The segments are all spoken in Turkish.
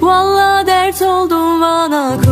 Valla dert oldun bana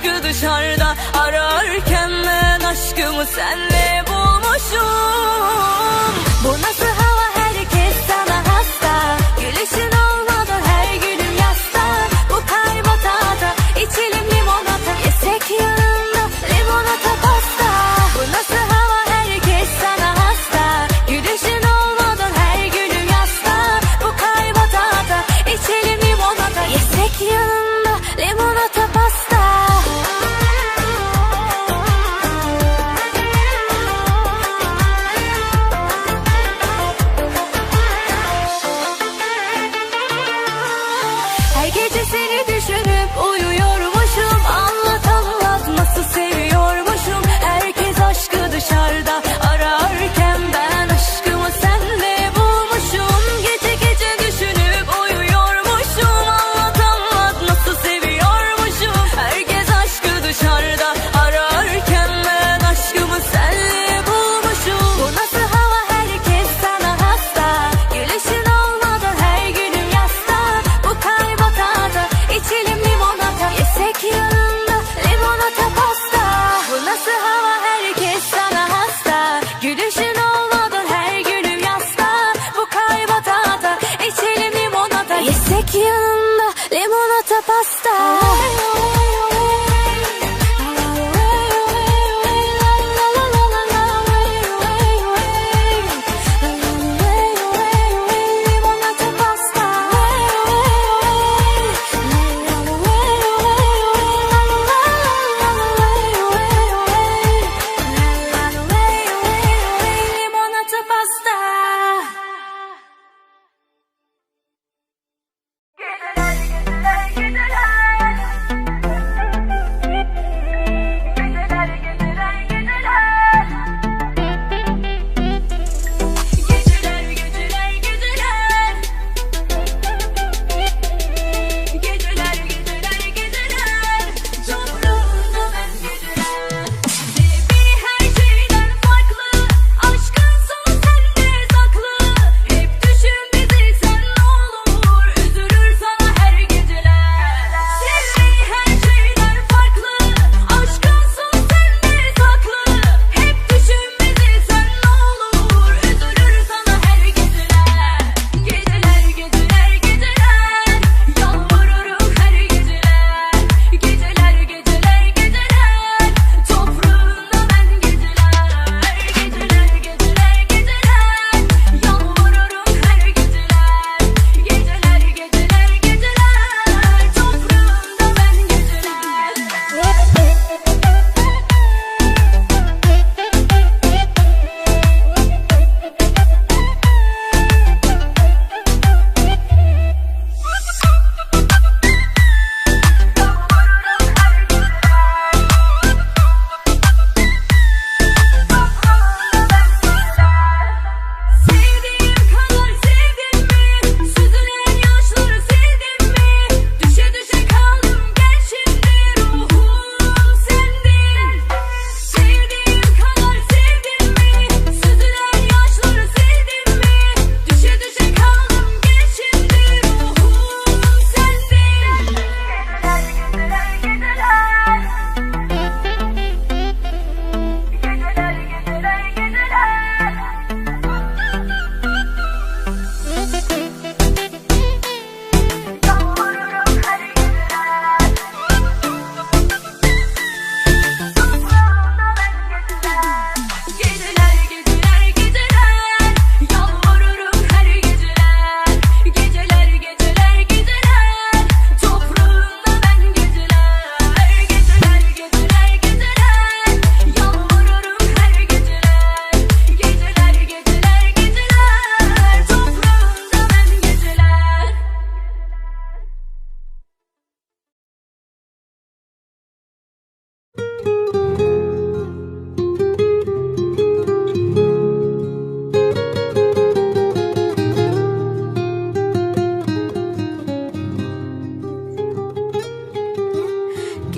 aşkı dışarıda ararken Ben aşkımı senle bulmuşum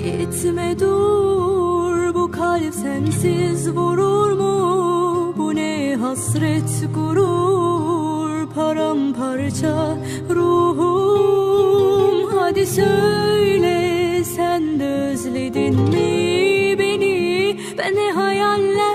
Gitme dur bu kalp sensiz vurur mu? Bu ne hasret gurur paramparça ruhum Hadi söyle sen de özledin mi beni? Ben ne hayaller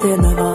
stand alone.